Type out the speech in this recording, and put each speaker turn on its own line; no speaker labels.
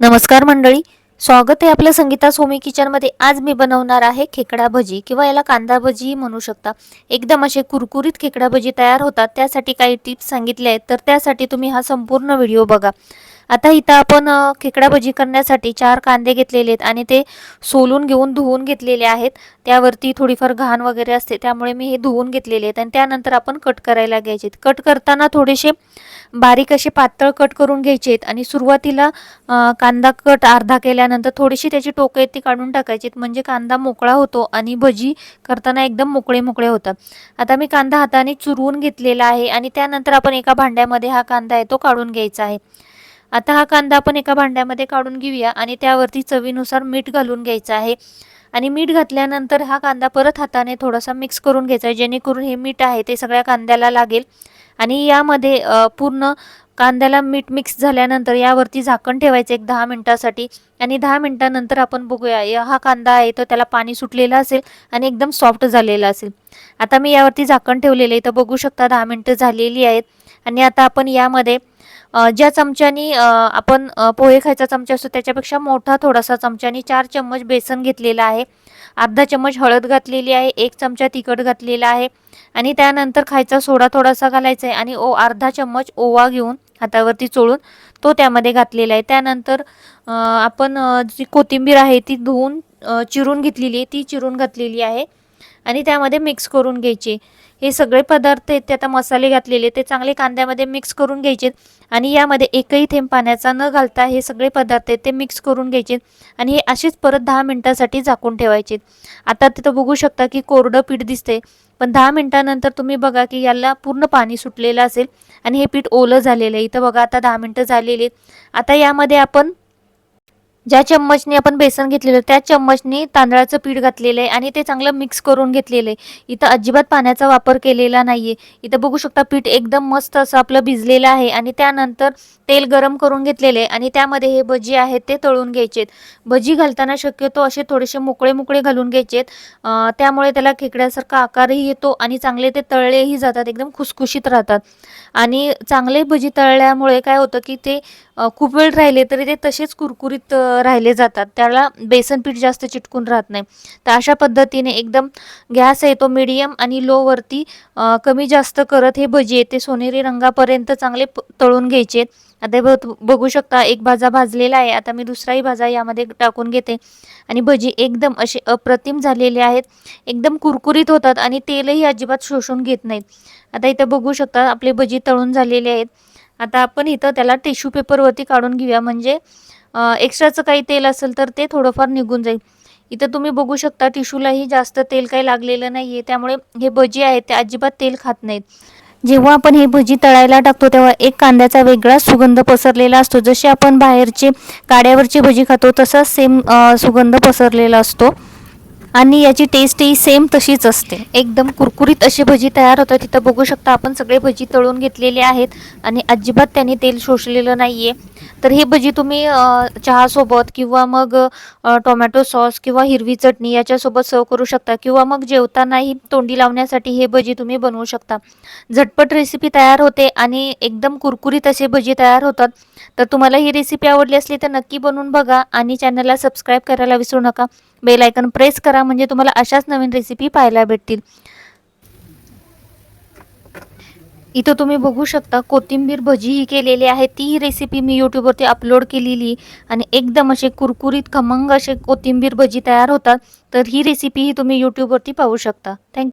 नमस्कार मंडळी स्वागत आहे आपल्या संगीता सोमी किचनमध्ये आज मी बनवणार आहे खेकडा भजी किंवा याला कांदा भजीही म्हणू शकता. एकदम असे कुरकुरीत खेकडा भजी तयार होतात. त्यासाठी काही टिप्स सांगितले आहेत तर त्यासाठी तुम्ही हा संपूर्ण व्हिडिओ बघा. आता इथं आपण खेकडा भजी करण्यासाठी चार कांदे घेतलेले आहेत आणि ते सोलून घेऊन धुवून घेतलेले आहेत. त्यावरती थोडीफार घाण वगैरे असते त्यामुळे मी हे धुवून घेतलेले आहेत आणि त्यानंतर आपण कट करायला घ्यायचे कट करताना थोडेसे बारीक असे पातळ कट करून घ्यायचे आहेत आणि सुरुवातीला कांदा कट अर्धा केल्यानंतर थोडीशी त्याची टोकं आहेत ती काढून टाकायची म्हणजे कांदा मोकळा होतो आणि भजी करताना एकदम मोकळे मोकळे होतात. आता मी कांदा हाताने चुरवून घेतलेला आहे आणि त्यानंतर आपण एका भांड्यामध्ये हा कांदा आहे तो काढून घ्यायचा आहे. आता हा कांदा आपण एका भांड्यामध्ये काढून घेऊया आणि त्यावरती चवीनुसार मीठ घालून घ्यायचं आहे. आणि मीठ घातल्यानंतर हा कांदा परत हाताने थोडासा मिक्स करून घ्यायचा आहे जेणेकरून हे मीठ आहे ते सगळ्या कांद्याला लागेल. आणि यामध्ये पूर्ण कांद्याला मीठ मिक्स झाल्यानंतर यावरती झाकण ठेवायचं एक दहा मिनटासाठी. आणि दहा मिनटानंतर आपण बघूया हा कांदा आहे तो त्याला पाणी सुटलेलं असेल आणि एकदम सॉफ्ट झालेला असेल. आता मी यावरती झाकण ठेवलेलं आहे तर बघू शकता दहा मिनटं झालेली आहेत. आणि आता आपण यामध्ये ज्या चमच्यानी आपण पोहे खायचा चमचा असतो त्याच्यापेक्षा मोठा थोडासा चमच्यानी चार चम्मच बेसन घेतलेला आहे. अर्धा चम्मच हळद घातलेली आहे एक चमचा तिखट घातलेला आहे आणि त्यानंतर खायचा सोडा थोडासा घालायचा आहे आणि ओ अर्धा चम्मच ओवा घेऊन हातावरती चोळून तो त्यामध्ये घातलेला आहे. त्यानंतर आपण जी कोथिंबीर आहे ती धुवून चिरून घेतलेली आहे ती चिरून घातलेली आहे. आणि त्यामध्ये मिक्स करून घ्यायचे. हे सगळे पदार्थ आहेत ते आता मसाले घातलेले ते चांगले कांद्यामध्ये मिक्स करून घ्यायचे आणि यामध्ये एकही थेंब पाण्याचा न घालता हे सगळे पदार्थ आहेत ते मिक्स करून घ्यायचे आणि हे असेच परत दहा मिनटासाठी झाकून ठेवायचे आता तिथं बघू शकता की कोरडं पीठ दिसते पण दहा मिनटानंतर तुम्ही बघा की याला पूर्ण पाणी सुटलेलं असेल. आणि हे पीठ ओलं झालेलं आहे. इथं बघा आता दहा मिनटं झालेली आहेत. आता यामध्ये आपण ज्या चम्मचने आपण बेसन घेतलेलं त्या चम्मचने तांदळाचं पीठ घातलेलं आहे आणि ते चांगलं मिक्स करून घेतलेलं आहे. इथं अजिबात पाण्याचा वापर केलेला नाही आहे इथं बघू शकता पीठ एकदम मस्त असं आपलं भिजलेलं आहे आणि त्यानंतर तेल गरम करून घेतलेले आहे आणि त्यामध्ये हे भजी आहेत ते तळून घ्यायचे भजी घालताना शक्यतो असे थोडेसे मोकळे मोकळे घालून घ्यायचेत. त्यामुळे त्याला खेकड्यासारखा आकारही येतो आणि चांगले ते तळलेही जातात एकदम खुसखुशीत राहतात. आणि चांगले भजी तळल्यामुळे काय होतं की ते खूप वेळ राहिले तरी ते तसेच कुरकुरीत राहिले जातात. त्याला बेसन पीठ जास्त चिटकून राहत नाही. तर अशा पद्धतीने एकदम गॅस आहे तो मिडियम आणि लोवरती कमी जास्त करत हे भजी आहे. ते सोनेरी रंगापर्यंत चांगले प- तळून घ्यायचे. आता बघू शकता एक भाजा भाजलेला आहे. आता मी दुसराही भाजा यामध्ये टाकून घेते. आणि भजी एकदम असे अप्रतिम झालेले आहेत. एकदम कुरकुरीत होतात आणि तेलही अजिबात शोषून घेत नाहीत. आता इथं बघू शकता आपले भजी तळून झालेले आहेत. आता आपण इथं त्याला टिश्यू पेपरवरती काढून घेऊया. म्हणजे एक्स्ट्राचं काही तेल असेल तर ते थोडंफार निघून जाईल. इथं तुम्ही बघू शकता टिश्यूलाही जास्त तेल काही लागलेलं नाही आहे त्यामुळे हे भजी आहेत ते अजिबात तेल खात नाहीत. जेव्हा आपण हे भजी तळायला टाकतो तेव्हा एक कांद्याचा वेगळा सुगंध पसरलेला असतो. जसे आपण बाहेरचे काड्यावरची भजी खातो तसाच सेम सुगंध पसरलेला असतो. आणि याची टेस्ट ही सेम तशीच असते. एकदम कुरकुरीत अशी भजी तयार होतात. तिथं बघू शकता आपण सगळे भजी तळून घेतलेले आहेत आणि अजिबात त्यांनी तेल शोषलेलं नाही आहे तर ही भजी तुम्ही चहासोबत किंवा मग टोमॅटो सॉस किंवा हिरवी चटणी याच्यासोबत सर्व करू शकता किंवा मग जेवतानाही तोंडी लावण्यासाठी हे भजी तुम्ही बनवू शकता. झटपट रेसिपी तयार होते आणि एकदम कुरकुरीत असे भजी तयार होतात. तर तुम्हाला ही रेसिपी आवडली असली तर नक्की बनवून बघा आणि चॅनलला सबस्क्राईब करायला विसरू नका. बेल आयकन प्रेस करा म्हणजे तुम्हाला अशाच नवीन रेसिपी पाहायला भेटतील. इथं तुम्ही बघू शकता कोथिंबीर भजी ही केलेली आहे. ती ही रेसिपी मी यूट्यूबवरती अपलोड केलेली. आणि एकदम असे कुरकुरीत खमंग असे कोथिंबीर भजी तयार होतात. तर ही रेसिपी ही तुम्ही यूट्यूबवरती पाहू शकता. थँक्यू